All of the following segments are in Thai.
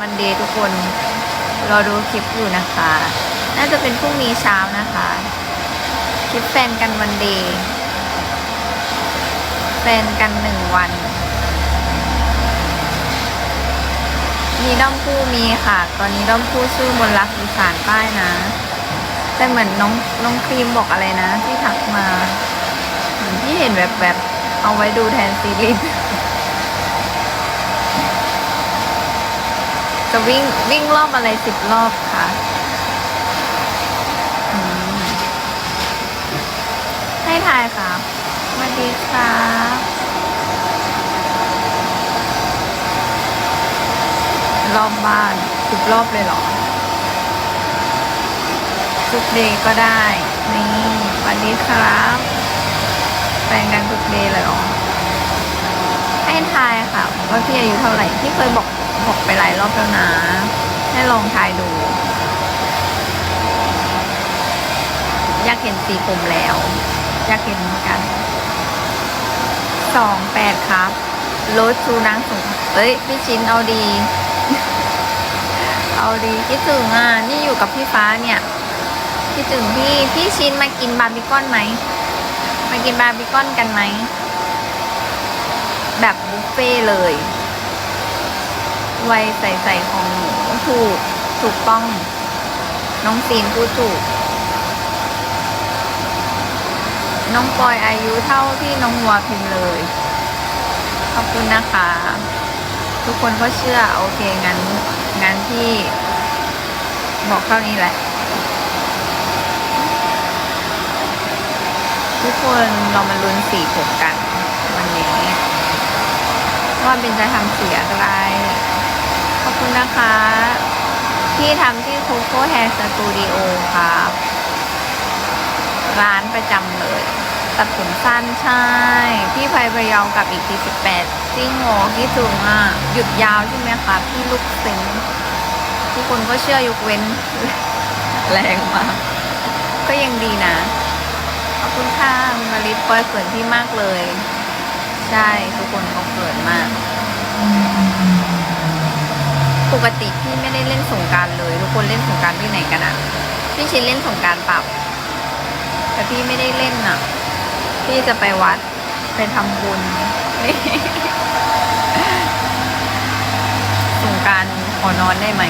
มันเดย์ทุกคน รอดูคลิปอยู่นะคะ น่าจะเป็นพรุ่งนี้เช้านะคะ คลิปแฟนกันวันเดย์แฟนกันหนึ่งวัน มีด้อมคู่มีค่ะ ตอนนี้ด้อมคู่ชื่อมนรักอีสานใต้นะ แต่เหมือนน้องน้องครีมบอกอะไรนะ ที่ทักมา เหมือนที่เห็นแบบแบบเอาไว้ดูแทนซีรีส์ จะวิ่งวิ่งรอบอะไรสิบรอบค่ะให้ทายครับสวัสดีครับรอบบ้านสิบรอบเลยเหรอ ทุกเดย์ก็ได้ นี่วัสดีครับแฟนกันทุกเดย์เลยเหรอให้ทายค่ะ ว่าพี่อายุเท่าไหร่ พี่เคยบอก บอกไปหลายรอบแล้วนะ ให้ลองทายดู อยากเห็นสีผมแล้ว อยากเห็นเหมือนกันสองแปดครับรถชูนางสงเอ้ย พี่ชินเอาดี เอาดีคิดถึงอะ นี่อยู่กับพี่ฟ้าเนี่ย คิดถึงพี่ พี่ชินมากินบาร์บีคอนไหม มากินบาร์บีคอนกันไหม แบบบุฟเฟ่เลย วัยใส่ๆของหนูถูกถูกต้อง น้องซีนพูดถูก น้องปอยอายุเท่าที่น้องวัวพิมพ์เลย ขอบคุณนะคะ ทุกคนก็เชื่อ โอเคงั้นงั้นพี่บอกเท่านี้แหละทุกคนเรามาลุ้นสีผมกัน วันนี้ ว่าเป็นจะทำสีอะไร คุณนะคะ ที่ทำที่โคโค่แฮร์สตูดิโอครับ ร้านประจำเลย ตัดผมสั้นใช่ พี่ไพพะเยากับอีกทีสิบแปดจริงโหคิดถึงอะ หยุดยาวใช่ไหมคะพี่ลูกเซ็งทุกคนก็เชื่อยกเว้น แรงมาก ก็ยังดีนะ ขอบคุณค่ะมาริสปอยเขินพี่มากเลย ใช่ทุกคนเขาเขินมาก ปกติพี่ไม่ได้เล่นสงการเลยทุกคนเล่นสงการที่ไหนกันอะพี่ชินเล่นสงการเปล่าแต่พี่ไม่ได้เล่นอะพี่จะไปวัดไปทำบุญสงการขอนอนได้ไหม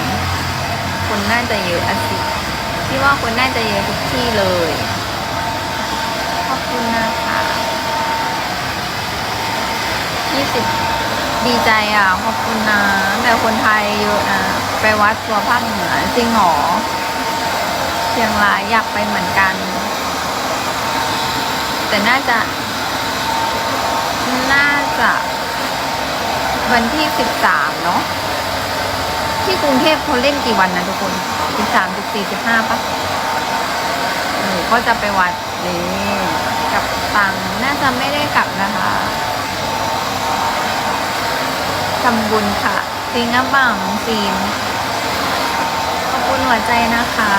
คนน่าจะเยอะอะสิพี่ว่าคนน่าจะเยอะทุกที่เลยขอบคุณนะคะยี่สิบ ดีใจอะ ขอบคุณนะ แต่คนไทยเยอะนะไปวัดตัวภาคเหนือจริงหรอเชียงรายอยากไปเหมือนกัน แต่น่าจะ น่าจะ วันที่สิบสามเนาะที่กรุงเทพเขาเล่นกี่วันนะทุกคนสิบสามสิบสี่สิบห้าปะหนูก็จะไปวัดนี่กับตังน่าจะไม่ได้กลับนะคะำบุญค่ะซิงอะบังซีนขอบคุณหัวใจนะคะ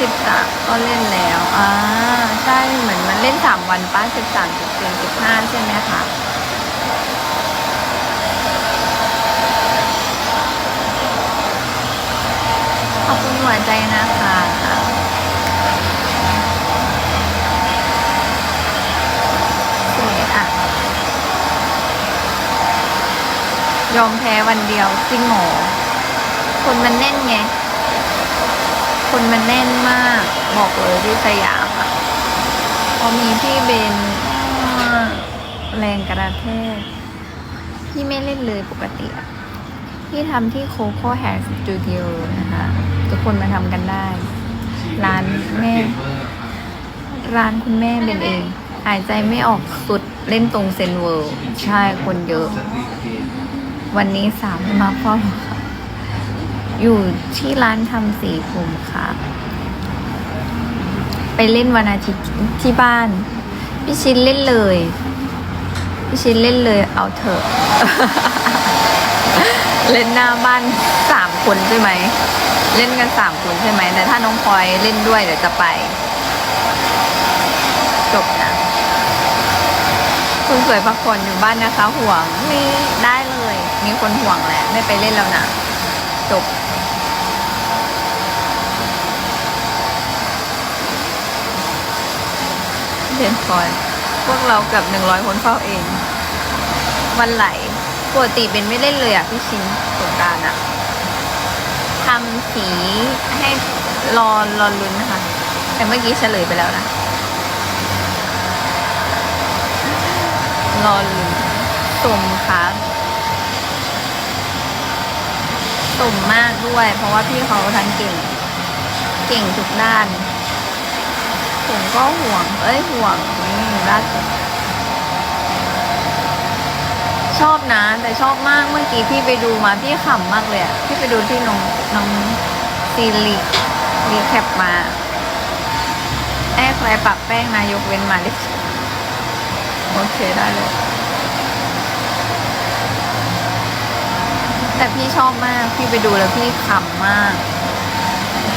สิบสามก็เล่นแล้วอ่าใช่เหมือนมันเล่นสามวันป้าสิบสามสิบสี่สิบห้าใช่ไหมคะขอบคุณหัวใจนะคะสวยอะ ยอมแพ้วันเดียวจริงหรอคนมันแน่นไง คนมันแน่นมาก บอกเลยที่สยามอะพอมีพี่เบนแรงกระแทกพี่ไม่เล่นเลยปกติอะที่ทำที่โคโค่แฮร์สตูดิโอนะคะ ทุกคนมาทำกันได้ ร้านแม่ ร้านคุณแม่เป็นเอง หายใจไม่ออกสุดเล่นตรงเซนเวิร์ใช่คนเยอะ วันนี้สามมาเฝ้าค่ะอยู่ที่ร้านทำสีผมค่ะ ไปเล่นวันอาทิตย์ที่บ้าน พี่ชินเล่นเลย พี่ชินเล่นเลยเอาเถอะ เล่นหน้าบ้านสามคนใช่ไหม เล่นกันสามคนใช่ไหม แต่ถ้าน้องพลอยเล่นด้วยเดี๋ยวจะไป จบนะ คุณสวยพักผ่อนอยู่บ้านนะคะ ห่วงนี่ได้เลย มีคนห่วงแหละ ไม่ไปเล่นแล้วนะจบเล่นคอยพวกเรากับหนึ่งร้อยคนเฝ้าเอง วันไหลปกติเป็นไม่เล่นเลยอะพี่ชินสงการอะทำสีให้รอรอลุ้นนะคะ แต่เมื่อกี้เฉลยไปแล้วนะ รอลุ้นสมครั บสมมากด้วย เพราะว่าพี่เขาทั้งเก่ง เก่งทุกด้าน ผมก็ห่วง เอ้ยห่วงนี่ล่าสุดชอบนะแต่ชอบมากเมื่อกี้พี่ไปดูมาพี่ขำมากเลยอะพี่ไปดูที่น้องน้องซีรีรีแคปมาแอบใครปรับแป้งนายกเว้นมาเลยโอเคได้เลย แต่พี่ชอบมาก พี่ไปดูแล้วพี่ขำมาก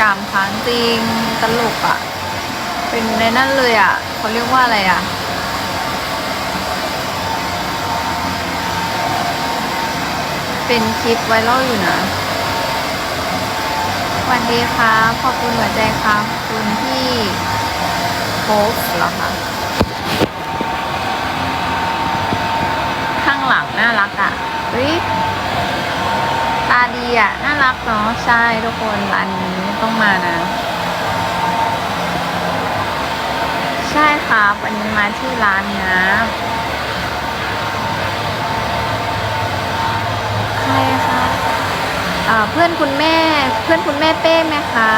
กามค้างจริง ตลกอะเป็นในนั่นเลยอะเขาเรียกว่าอะไรอะเป็นคลิปไวรัลอยู่นะสวัสดีครับขอบคุณหัวใจครับคุณพี่โค้กเหรอคะข้างหลังน่ารักอะเฮ้ยาดีอะ น่ารักเนาะใช่ทุกคนร้านนี้ต้องมานะ ใช่ครับวันนี้มาที่ร้านนะใครคะเพื่อนคุณแม่เพื่อนคุณแม่เป้ไหมคะ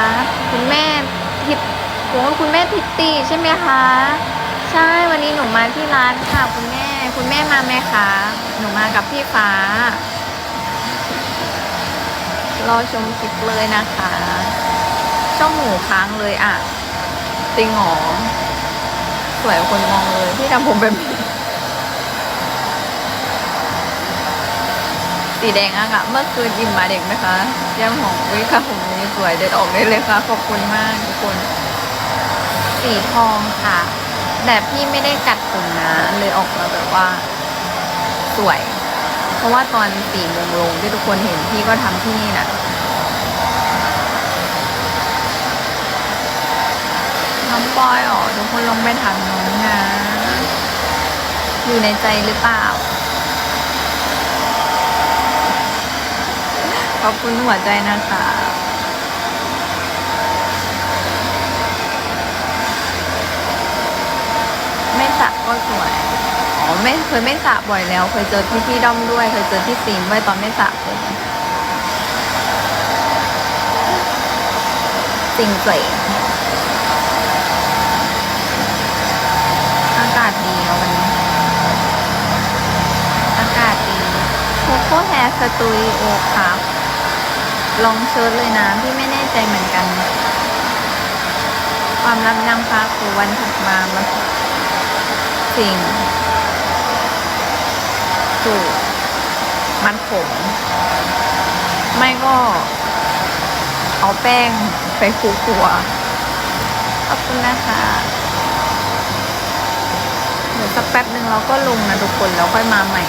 คุณแม่ทิพโอ้คุณแม่ทิตตี้ใช่ไหมคะ ใช่วันนี้หนูมาที่ร้านค่ะคุณแม่คุณแม่มาไหมคะ หนูมากับพี่ฟ้า รอชมคลิปเลยนะคะ ช่องหมูค้างเลยอะจริงหอสวยคนมองเลยพี่ทำผมแบบนี้สีแดงอะค่ะ เมื่อคืนอิ่มมาเด็กไหมคะแย้มหอมวิค่ะผมนี้สวยเด็ดออกได้เลยค่ะ ขอบคุณมากทุกคน สีทองค่ะแต่พี่ไม่ได้กัดผมนะ เลยออกมาแบบว่า สวย เพราะว่าตอนสี่โมงลงที่ทุกคนเห็นพี่ก็ทำที่นี่นะน้องปอยอ๋อทุกคนลงไปถามน้องนะ อยู่ในใจหรือเปล่า ขอบคุณหัวใจนะคะไม่สระก็สวย ไม่เคยไม่สระบ่อยแล้ว เคยเจอพี่พี่ด้อมด้วย เคยเจอพี่ซีนด้วยตอนไม่สระผมจริงเจ๋งอากาศดีวันนี้ อากาศดีโคโค่แฮร์สตูดิโอครับ ลองเชิญเลยนะ พี่ไม่แน่ใจเหมือนกัน ความลับนางฟ้าคือวันถัดมามาสิ่ง สูตรมันผมไม่ก็เอาแป้งไปคลุกหัวขอบคุณนะคะเดี๋ยวสักแป๊บหนึ่งเราก็ลงนะทุกคนแล้วค่อยมาใหม่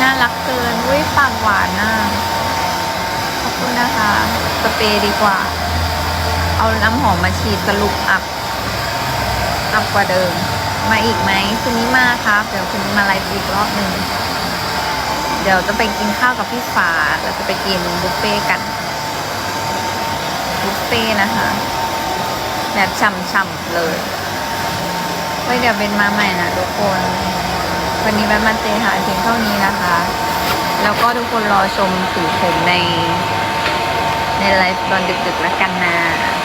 น่ารักเกินอุ้ยปากหวานน่ะขอบคุณนะคะสเปรย์ดีกว่า เอาน้ำหอมมาฉีดสรุปอัพอัพกว่าเดิม มาอีกไหมคืนนี้มาครับ เดี๋ยวคืนนี้มาไลฟ์อีกรอบหนึ่งเดี๋ยวจะไปกินข้าวกับพี่ฟ้าเราจะไปกินบุฟเฟ่กันบุฟเฟ่นะคะแบบช่ำๆเลยไว้เดี๋ยวเป็นมาใหม่นะทุกคน วันนี้แวะมาเจหาเพียงเท่านี้นะคะ แล้วก็ทุกคนรอชมสีผมใน ในไลฟ์ตอนดึกๆแล้วกันนะ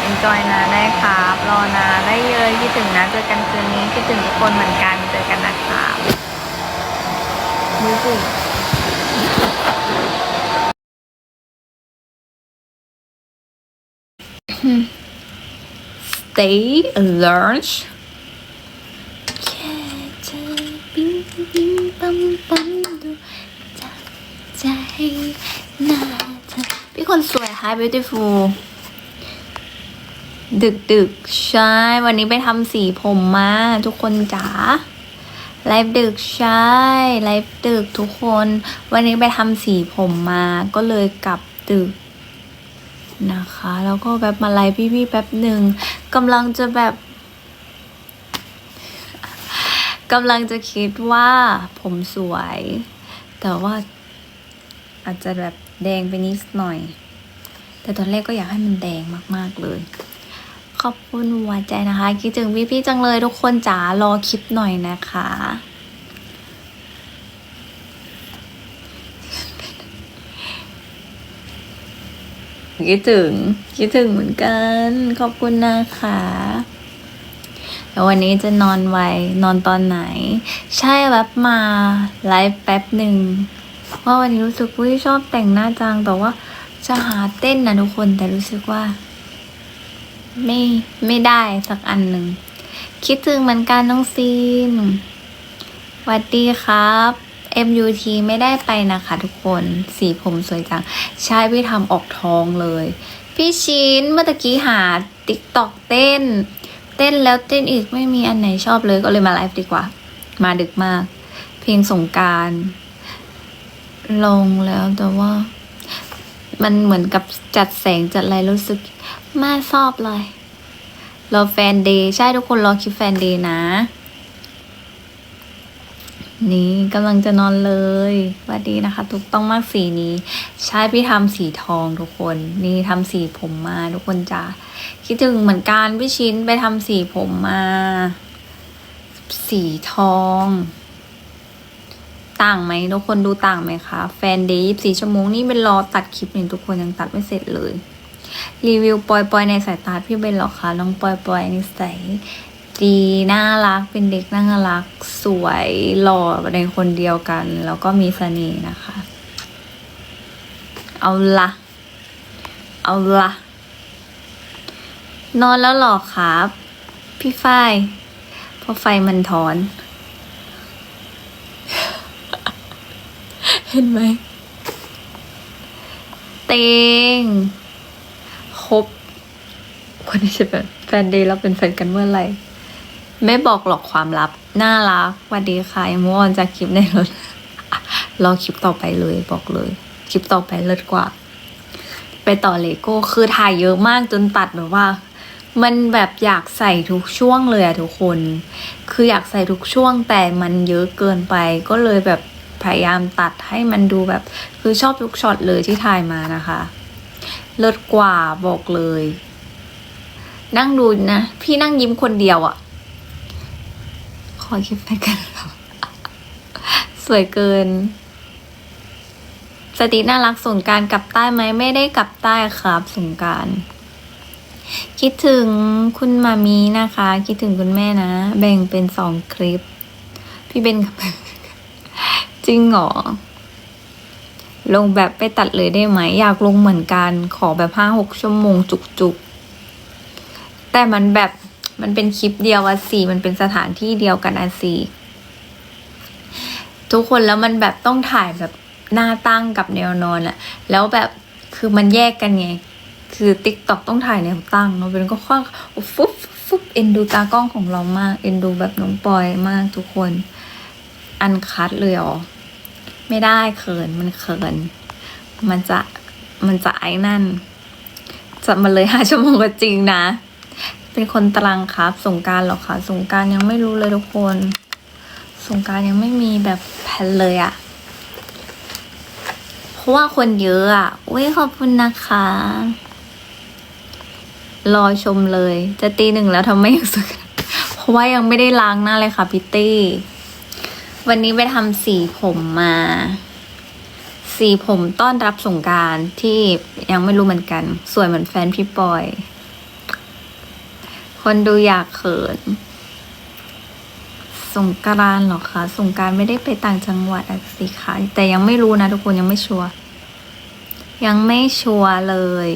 enjoy นะได้ครับรอนะได้เยอะคิดถึงนะเจอกันคืนนี้คิดถึงทุกคนเหมือนกันเจอกันนะครับมือสิ stay alert แค่เธอปิ๊งปิ๊งปั๊มปั๊มดูจะใจหนาเธอพี่คนสวย Hi beautiful ดึกดึกใช่ วันนี้ไปทำสีผมมาทุกคนจ๋าไลฟ์ดึกใช่ไลฟ์ดึกทุกคน วันนี้ไปทำสีผมมาก็เลยกลับดึกนะคะ แล้วก็แบบมาไลฟ์พี่ๆแป๊บหนึ่งกำลังจะแบบกำลังจะคิดว่าผมสวย แต่ว่าอาจจะแบบแดงไปนิดหน่อย แต่ตอนแรกก็อยากให้มันแดงมาก ๆ เลย ขอบคุณหัวใจนะคะ คิดถึงพี่ๆจังเลยทุกคนจ๋ารอคลิปหน่อยนะคะ คิดถึง คิดถึงเหมือนกัน ขอบคุณนะคะแล้ววันนี้จะนอนไวนอนตอนไหน ใช่แวบมาไลฟ์แป๊บหนึ่งเพราะวันนี้รู้สึกว่าชอบแต่งหน้าจังแต่ว่าจะหาเต้นนะทุกคนแต่รู้สึกว่า ไม่ไม่ได้สักอันหนึ่ง คิดถึงเหมือนกันน้องซีนวัสดีครับ MUT ไม่ได้ไปนะคะทุกคน สีผมสวยจัง ใช่พี่ทำออกท้องเลย พี่ชินเมื่อตะกี้หาติ๊กตอกเต้น เต้นแล้วเต้นอีกไม่มีอันไหนชอบเลยก็เลยมาไลฟ์ดีกว่า มาดึกมาก เพลงสงการ ลงแล้วแต่ว่า มันเหมือนกับจัดแสงจัดอะไรรู้สึก ไม่ชอบเลย รอแฟนเดย์ใช่ทุกคนรอคลิปแฟนเดย์นะ นี่กำลังจะนอนเลยวัสดีนะคะถูกต้องมากสีนี้ ใช่พี่ทำสีทองทุกคน นี่ทำสีผมมาทุกคนจ้าคิดถึงเหมือนกันพี่ชิ้นไปทำสีผมมา สีทอง ต่างไหมทุกคนดูต่างไหมคะ แฟนเดย์ยี่สี่ชั่วโมงนี่เป็นรอตัดคลิปนี่ทุกคนยังตัดไม่เสร็จเลย รีวิวปอยปอยในสายตาพี่เบนหรอคะน้องปอยปอยนิสัยดีน่ารักเป็นเด็กน่ารักสวยหล่อในคนเดียวกัน แล้วก็มีเสน่ห์นะคะ เอาละเอาละนอนแล้วหรอครับ พี่ฝ้ายเพราะไฟมันถอน เห็นไหมเตง คบคนที่จะเป็นแฟนเดย์แล้วเป็นแฟนกันเมื่อไหร่ไม่บอกหรอกความลับ น่ารักสวัสดีค่ะมื่อนจะคลิปในรถรอคลิปต่อไปเลยบอกเลย คลิปต่อไปเลิศกว่า ไปต่อเลโก้คือถ่ายเยอะมากจนตัดแบบว่า มันแบบอยากใส่ทุกช่วงเลยอะทุกคน คืออยากใส่ทุกช่วงแต่มันเยอะเกินไป ก็เลยแบบพยายามตัดให้มันดูแบบ คือชอบทุกช็อตเลยที่ถ่ายมานะคะ เลิศกว่าบอกเลย นั่งดูนะ พี่นั่งยิ้มคนเดียวอะขอคลิปไปกันสวยเกิน สติน่ารักสงการกลับใต้ไหมไม่ได้กลับใต้ครับสงการคิดถึงคุณมามีนะคะ คิดถึงคุณแม่นะ แบ่งเป็นสองคลิป พี่เบนกับจริงเหรอ ลงแบบไปตัดเลยได้ไหม อยากลงเหมือนกันขอแบบห้าหกชั่วโมงจุกๆ แต่มันแบบมันเป็นคลิปเดียวอะสีมันเป็นสถานที่เดียวกันอะสีทุกคนแล้วมันแบบต้องถ่ายแบบหน้าตั้งกับแนวนอนอะแล้วแบบคือมันแยกกันไง คือติ๊กต็อกต้องถ่ายแนวตั้งเราเป็นก็ค่อนฟุ๊บฟุ๊บเอ็นดูตากล้องของเรามาก เอ็นดูแบบน้องปอยมากทุกคน อันคัดเลยเหรอ ไม่ได้เขินมันเขิน มันจะมันจะไอ้นั่น จะมาเลยห้าชั่วโมงก็จริงนะ เป็นคนตรังครับ สงการหรอคะสงการยังไม่รู้เลยทุกคน สงการยังไม่มีแบบแผนเลยอะเพราะว่าคนเยอะอะอุ้ยขอบคุณนะคะ รอชมเลย จะตีหนึ่งแล้วทำไมยังสึกเพราะว่ายังไม่ได้ล้างหน้าเลยค่ะพี่ตี้ วันนี้ไปทำสีผมมา สีผมต้อนรับสงการที่ยังไม่รู้เหมือนกัน สวยเหมือนแฟนพี่ปอย คนดูอยากเขิน สงกรานหรอคะสงการไม่ได้ไปต่างจังหวัดอะสิคะแต่ยังไม่รู้นะทุกคนยังไม่ชัวร์ยังไม่ชัวร์เลย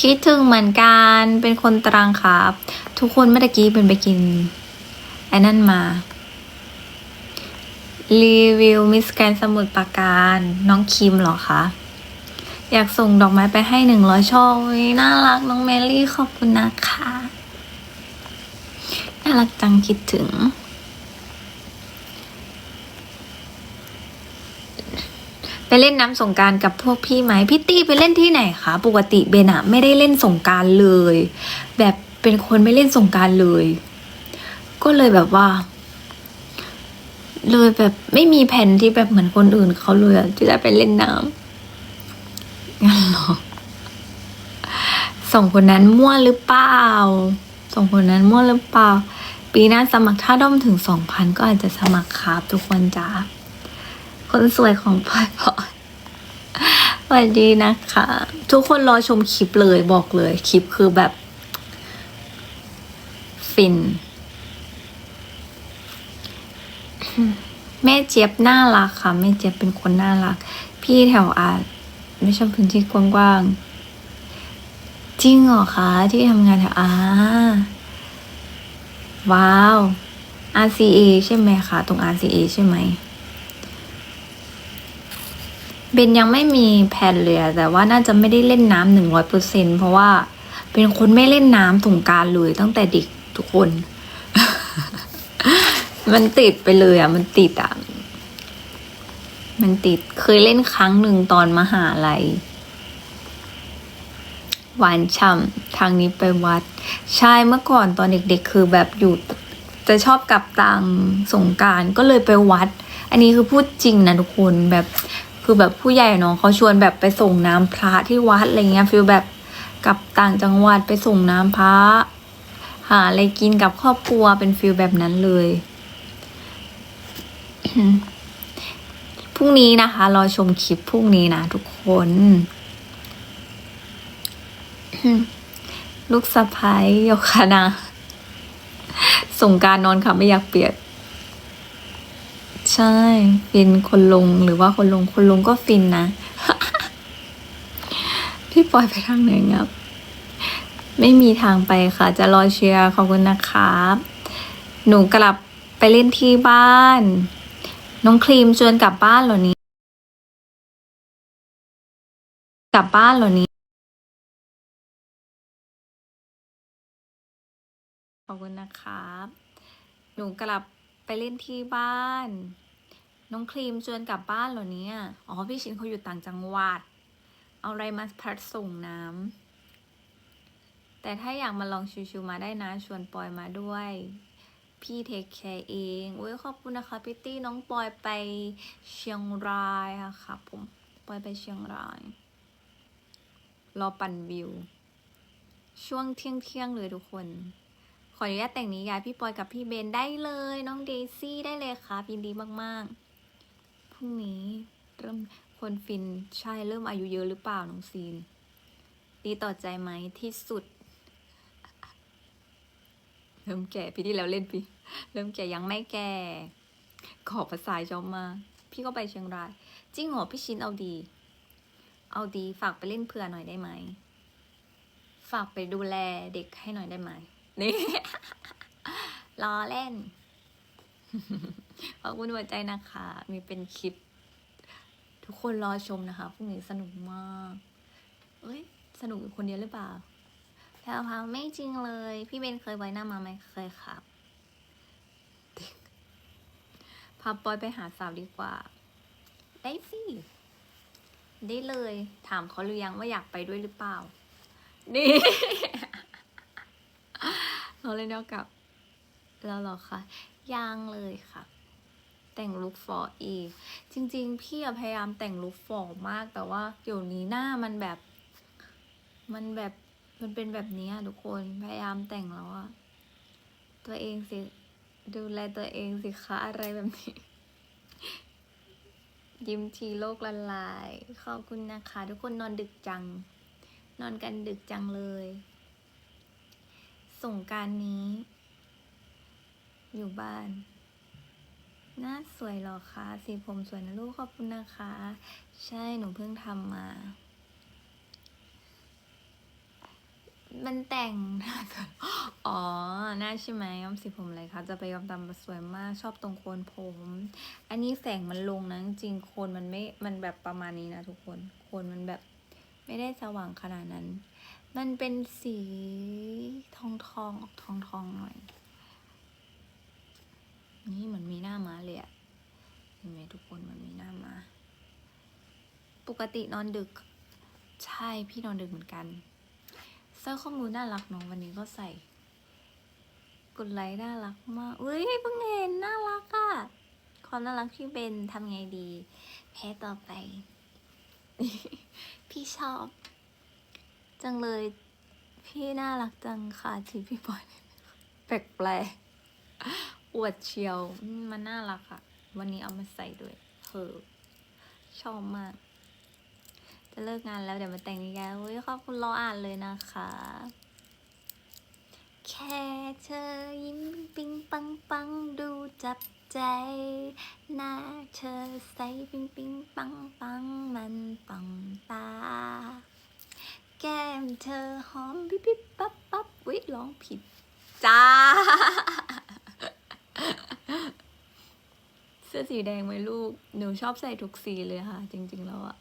คิดถึงเหมือนกันเป็นคนตรังครับ ทุกคนเมื่อกี้เป็นไปกินไอ้นั่นมา รีวิวมิสแกนสมุดปากการน้องคิมหรอคะ อยากส่งดอกไม้ไปให้หนึ่งร้อยช่อน่ารักน้องแมรี่ขอบคุณนะคะ น่ารักจังคิดถึง ไปเล่นน้ำสงการกับพวกพี่ไหมพี่ตี้ไปเล่นที่ไหนคะ ปกติเบนอะไม่ได้เล่นสงการเลย แบบเป็นคนไม่เล่นสงการเลย ก็เลยแบบว่า เลยแบบไม่มีแผนที่แบบเหมือนคนอื่นเขาเลยอะที่จะไปเล่นน้ำงั้นเหรอสองคนนั้นมั่วหรือเปล่าสองคนนั้นมั่วหรือเปล่า ปีหน้าสมัครถ้าด้อมถึงสองพันก็อาจจะสมัครครับทุกคนจ้าคนสวยของพลอยพลอยสวัสดีนะคะ ทุกคนรอชมคลิปเลยบอกเลย คลิปคือแบบ ฟิน แม่เจี๊ยบน่ารักค่ะ แม่เจี๊ยบเป็นคนน่ารัก พี่แถวอาจไม่ชอบพื้นที่กว้างๆ จริงเหรอคะที่ทำงานแถวอาว้าว RCA ใช่ไหมคะตรง RCA ใช่ไหมเบนยังไม่มีแผนเลยแต่ว่าน่าจะไม่ได้เล่นน้ำหนึ่งร้อยเปอร์เซ็นเพราะว่าเป็นคนไม่เล่นน้ำสงการเลยตั้งแต่เด็กทุกคน มันติดไปเลยอะ มันติดอะ มันติดเคยเล่นครั้งหนึ่งตอนมหาลัยหวานฉ่ำทางนี้ไปวัด ใช่เมื่อก่อนตอนเด็กๆ คือแบบอยู่จะชอบกลับตังสงการก็เลยไปวัด อันนี้คือพูดจริงนะทุกคนแบบคือแบบผู้ใหญ่เนาะเขาชวนแบบไปส่งน้ำพระที่วัดอะไรเงี้ยฟีลแบบกลับต่างจังหวัดไปส่งน้ำพระหาอะไรกินกับครอบครัวเป็นฟิลแบบนั้นเลย พรุ่งนี้นะคะ รอชมคลิปพรุ่งนี้นะทุกคน ลูกสะพ้ายโยคานะส่งการนอนค่ะไม่อยากเปียกใช่ ฟินคนลงหรือว่าคนลงคนลงก็ฟินนะ พี่ปล่อยไปทางไหนครับ ไม่มีทางไปค่ะ จะรอเชียร์ขอบคุณนะครับ หนูกลับไปเล่นที่บ้าน น้องครีมชวนกลับบ้านเหรอนี้ กลับบ้านเหรอนี้ ขอบคุณนะครับ หนูกลับไปเล่นที่บ้าน น้องครีมชวนกลับบ้านเหรอเนี่ย อ๋อ พี่ชินเขาอยู่ต่างจังหวัด เอาอะไรมาพัดส่งน้ำแต่ถ้าอยากมาลองชิวๆมาได้นะ ชวนปอยมาด้วย พี่เทคแคร์เองอุ้ยขอบคุณนะคะพี่ตี้น้องปอยไปเชียงรายอะค่ะผมปอยไปเชียงราย รอปั่นวิว ช่วงเที่ยงเที่ยงเลยทุกคน ขออนุญาตแต่งนิยายพี่ปอยกับพี่เบนได้เลย น้องเดซี่ได้เลยครับยินดีมาก ๆ พรุ่งนี้เริ่มคนฟินใช่เริ่มอายุเยอะหรือเปล่าน้องซีน ดีต่อใจไหมที่สุดเริ่มแก่พี่ที่แล้วเล่นพี่ เริ่มแก่ยังไม่แก่ขอภาษาชอบมา พี่ก็ไปเชียงรายจริงเหรอพี่ชินเอาดี เอาดีฝากไปเล่นเผื่อหน่อยได้ไหม ฝากไปดูแลเด็กให้หน่อยได้ไหมนี่ล้อเล่นขอบคุณหัวใจนะคะ มีเป็นคลิป ทุกคนรอชมนะคะพรุ่งนี้สนุกมากเอ้ยสนุกอยู่คนเดียวหรือเปล่าแพรวพาไม่จริงเลย พี่เบนเคยไว้หน้ามาไหมเคยครับ พาปอยไปหาสาวดีกว่า ได้สิ ได้เลย ถามเขาหรือยังว่าอยากไปด้วยหรือเปล่า นี่เราเล่นเดียวกับแล้วหรอคะยังเลยค่ะ แต่งลุคฟอร์อีก จริง ๆ พี่พยายามแต่งลุคฟอร์มากแต่ว่าเดี๋ยวนี้หน้ามันแบบ มันแบบมันเป็นแบบนี้ทุกคนพยายามแต่งแล้วอะตัวเองสิ ดูแลตัวเองสิคะอะไรแบบนี้ ยิ้มทีโลกละลาย ขอบคุณนะคะ ทุกคนนอนดึกจัง นอนกันดึกจังเลย ส่งการนี้ อยู่บ้าน หน้าสวยหรอคะ สีผมสวยนะลูกขอบคุณนะคะ ใช่หนูเพิ่งทำมา มันแต่งอ๋อ หน้าใช่ไหมย้อมสีผมอะไรคะจะไปย้อมตามสวยมากชอบตรงโคนผม อันนี้แสงมันลงนะจริงโคนมันไม่ มันแบบประมาณนี้นะทุกคน โคนมันแบบไม่ได้สว่างขนาดนั้น มันเป็นสีทองทองๆออกทองทองๆหน่อย นี่เหมือนมีหน้าม้าเลยอะเห็นไหมทุกคนมันมีหน้าม้ากตินอนดึก ใช่พี่นอนดึกเหมือนกัน เสื้อข้อมูลน่ารักน้องวันนี้ก็ใส่กดไลค์น่ารักมากอุ้ยเพิ่งเห็นน่ารักอะความน่ารักพี่เบนทำไงดี แพ้ต่อไป พี่ชอบ จังเลย พี่น่ารักจังค่ะที่พี่บอยแปลกแปลกอวดเชียวมันน่ารักอะวันนี้เอามาใส่ด้วยเออชอบมาก จะเลิกงานแล้วเดี๋ยวมาแต่งนิยายอุ้ยขอบคุณรออ่านเลยนะคะ แค่เธอยิ้มปิ๊งปังปังดูจับใจหน้าเธอใสปิ๊งปิ๊งปังปังมันปังตา แก้มเธอหอมปิ๊บปิ๊บปั๊บปั๊บวิร้องผิดจ้าเสื้อสีแดงไหมลูก หนูชอบใส่ทุกสีเลยค่ะ จริง ๆ แล้วอะ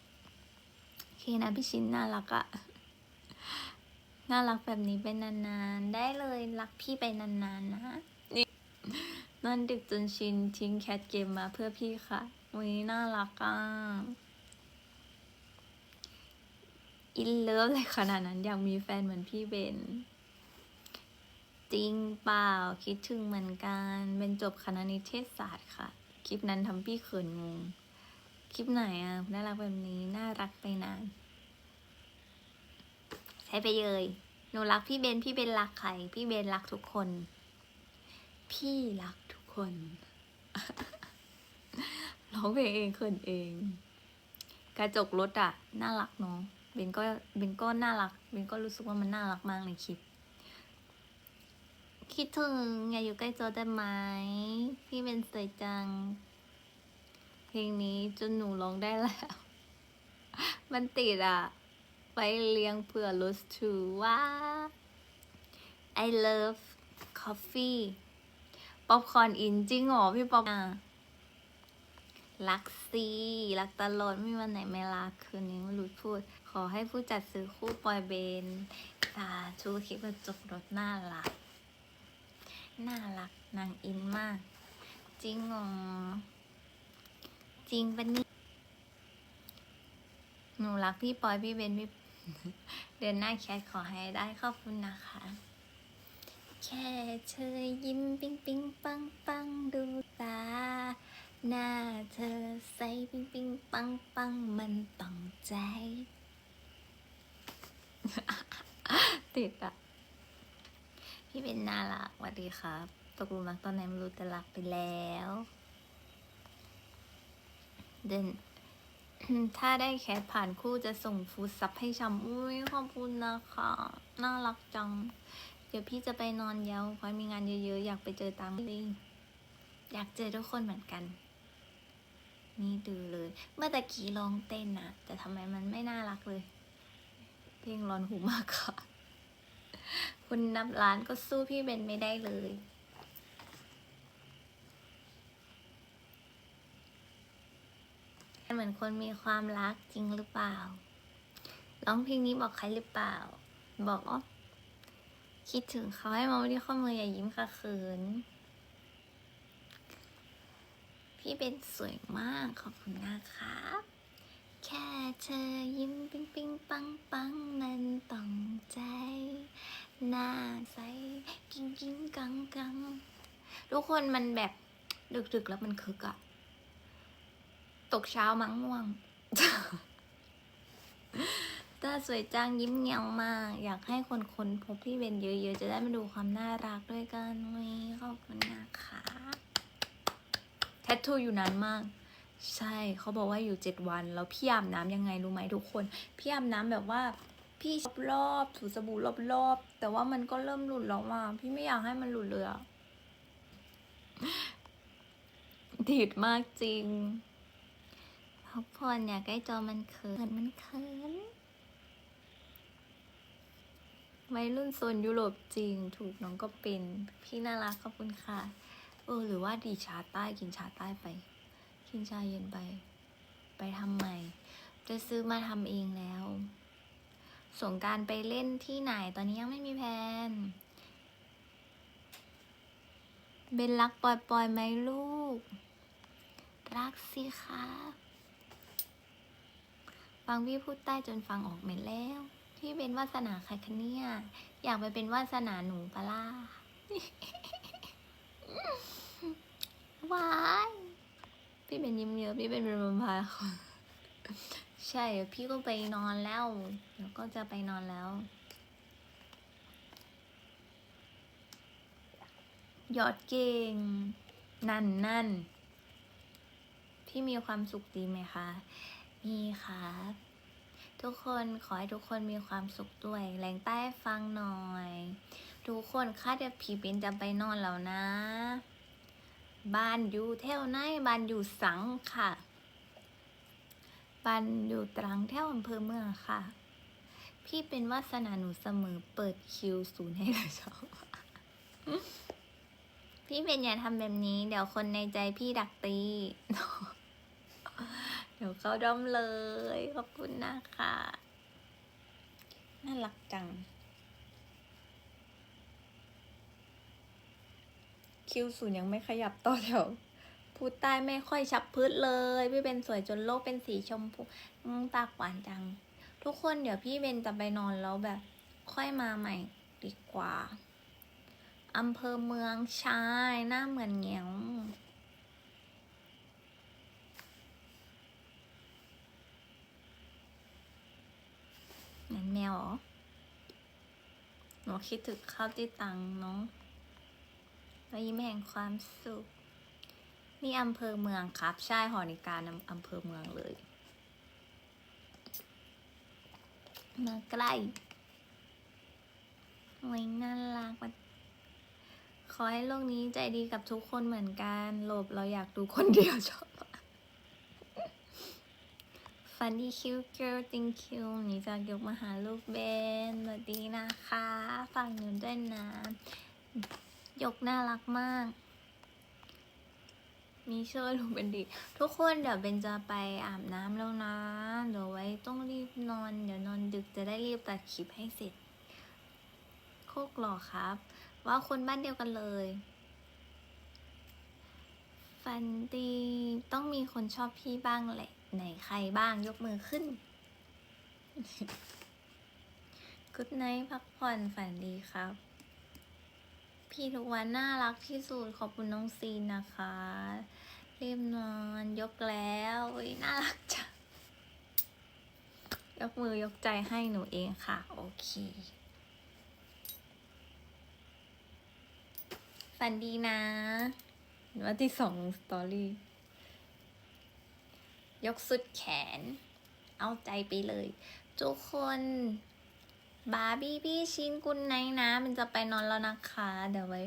เคนะพี่ชินน่ารักอะน่ารักแบบนี้ไปนานๆ ได้เลยรักพี่ไปนานๆนะ นี่นอนดึกจนชินทิ้งแคทเกมมาเพื่อพี่ค่ะวันนี้น่ารักอะอินเลิฟเลยขนาดนั้นอยากมีแฟนเหมือนพี่เบน จริงเปล่าคิดถึงเหมือนกัน เป็นจบคณะนิเทศศาสตร์ค่ะ คลิปนั้นทำพี่เขินงง คลิปไหนอะน่ารักแบบนี้น่ารักไปนาน ใช้ไปเลยหนูรักพี่เบนพี่เบนรักใคร พี่เบนรักทุกคน พี่รักทุกคนร้องเพลงเองเขินเอง กระจกรถอะน่ารักเนาะเบนก็เบนก็น่ารักเบนก็รู้สึกว่ามันน่ารักมากในคลิปคิดถึงอย่าอยู่ใกล้จอได้ไหม พี่เบนสวยจัง เพลงนี้จนหนูร้องได้แล้ว มันติดอะไปเลี้ยงเผื่อรสถือว่า I love coffee ป๊อปคอนอินจริงเหรอพี่ป๊อปรักสิรักตลอดไม่มีวันไหนไม่รักคืนนี้ไม่รู้พูด ขอให้ผู้จัดซื้อคู่ปอยเบนตาชูคลิปกระจกรถน่ารัก น่ารักนางอินมาก จริงเหรอ จริงปะนี่หนูรักพี่ปอยพี่เบนพี่เดือนหน้าแคทขอให้ได้ขอบคุณนะคะ แค่เธอยิ้มปิ๊งปิ๊งปังปังดูตา หน้าเธอใสปิ๊งปิ๊งปังปังมันต้องใจ ติดอะพี่เป็นน่ารักสวัสดีครับ ตกลุมรักตอนไหนไม่รู้แต่รักไปแล้ว เดินถ้าได้แคสผ่านคู่จะส่งฟูดซับให้ชำอุ้ยขอบคุณนะคะ น่ารักจัง เดี๋ยวพี่จะไปนอนยาวขอให้มีงานเยอะๆ อยากไปเจอตามลิงอยากเจอทุกคนเหมือนกัน นี่ดูเลย เมื่อตะกี้ร้องเต้นนะแต่ทำไมมันไม่น่ารักเลย เพลงร้อนหูมากค่ะ คุณนับล้านก็สู้พี่เบนไม่ได้เลย เหมือนคนมีความรักจริงหรือเปล่า ร้องเพลงนี้บอกใครหรือเปล่า บอกอ๋อคิดถึงเขาให้มองที่ข้อมืออย่ายิ้มค่ะเขิน พี่เป็นสวยมากขอบคุณนะคะแค่เธอยิ้มปิ๊งปิ๊งปังปังมันต้องใจ หน้าใสกิ้งกิ้งกังกังทุกคนมันแบบดึกๆแล้วมันคึกอะ ตกเช้ามั้งง่วงตาสวยจังยิ้มเงียวมาก อยากให้คนคนพบพี่เบนเยอะๆ จะได้มาดูความน่ารักด้วยกันวิขอบคุณนะคะแทททูอยู่นานมาก ใช่เขาบอกว่าอยู่เจ็ดวัน แล้วพี่อาบน้ำยังไงรู้ไหมทุกคน พี่อาบน้ำแบบว่าพี่รอบๆถูสบู่รอบๆ แต่ว่ามันก็เริ่มหลุดแล้วอะพี่ไม่อยากให้มันหลุดเลยอะดีดมากจริง พักผ่อนอยาใกล้จอมันเขินมันเขินวัยรุ่นโซนยุโรปจริงถูกน้องก็เป็น พี่น่ารักขอบคุณค่ะ เออ หรือว่าดีชาใต้กินชาใต้ไป กินชาเย็นไป ไปทำใหม่ จะซื้อมาทำเองแล้ว สงการไปเล่นที่ไหนตอนนี้ยังไม่มีแผนเบนรักปล่อยปล่อยไหมลูก รักสิคะ ฟังพี่พูดใต้จนฟังออกเหม็นแล้ว พี่เป็นวาสนาใครคะเนี่ย อยากไปเป็นวาสนาหนูปะล่ะวายพี่เป็นยิ้มเยอะพี่เป็นเป็นบพาคนใช่ พี่ก็ไปนอนแล้วเดี๋ยวก็จะไปนอนแล้วยอดเก่ง นั่นนั่นพี่มีความสุขดีไหมคะ มีค่ะทุกคนขอให้ทุกคนมีความสุขด้วย แรงใต้ฟังหน่อย ทุกคนคาดเดี๋ยวผีเป็นจะไปนอนแล้วนะ บ้านอยู่แถวไหนบ้านอยู่สังค่ะ บ้านอยู่ตรังแถวอำเภอเมืองค่ะ พี่เป็นวาสนาหนูเสมอเปิดคิวศูนย์ให้เลยชอบพี่เป็นอย่าทำแบบนี้ เดี๋ยวคนในใจพี่ดักตี เดี๋ยวเข้าด้อมเลย ขอบคุณนะคะน่ารักจัง คิวศูนย์ยังไม่ขยับต่อแถวพูดใต้ไม่ค่อยชับพืชเลย พี่เป็นสวยจนโลกเป็นสีชมพูอืมปากหวานจัง ทุกคนเดี๋ยวพี่เบนจะไปนอนแล้วแบบ ค่อยมาใหม่ดีกว่าอำเภอเมืองใช่หน้าเหมือนเหงียว นั่นแมวหรอ หนูคิดถึงข้าวที่ตังเนาะแล้วยิ้มแห่งความสุข นี่อำเภอเมืองครับ ใช่หอนิการอำเภอเมืองเลยมาใกล้โอ้ยน่ารักมันขอให้โลกนี้ใจดีกับทุกคนเหมือนกันโลบเราอยากดูคนเดียวชอบ ฟันดี้คิวเกิลติงคิวนี่จะยกมาหาลูกเบนสวัสดีนะคะฝากหนูด้วยนะยกน่ารักมาก มีเชื่อลูกเป็นดีทุกคนเดี๋ยวเบนจะไปอาบน้ำแล้วนะ เดี๋ยวไว้ต้องรีบนอน เดี๋ยวนอนดึกจะได้รีบตัดคลิปให้เสร็จ โคกหล่อครับ ว่าคนบ้านเดียวกันเลยฟันดีต้องมีคนชอบพี่บ้างแหละ ไหนใครบ้างยกมือขึ้น กุดไนท์พักผ่อนฝันดีครับ พี่ทุกวันน่ารักที่สุดขอบคุณน้องซีนนะคะรีบนอนยกแล้วอุ๊ยน่ารักจังยกมือยกใจให้หนูเองค่ะ โอเคฝันดีนะวันที่สองสตอรี่ ยกสุดแขน เอาใจไปเลย ทุกคน บาร์บี้พี่ชินกุนไนนะ มันจะไปนอนแล้วนะคะ เดี๋ยวไว้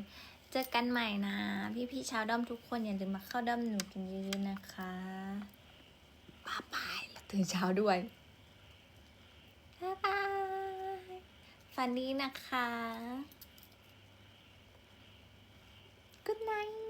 เจอกันใหม่นะ พี่พี่ชาวด้อมทุกคนอย่าลืมมาเข้าด้อมหนูกันเยอะๆนะคะบ๊ายบายแล้วตื่นเช้าด้วยบ๊ายบายฝันดีนะคะ Good night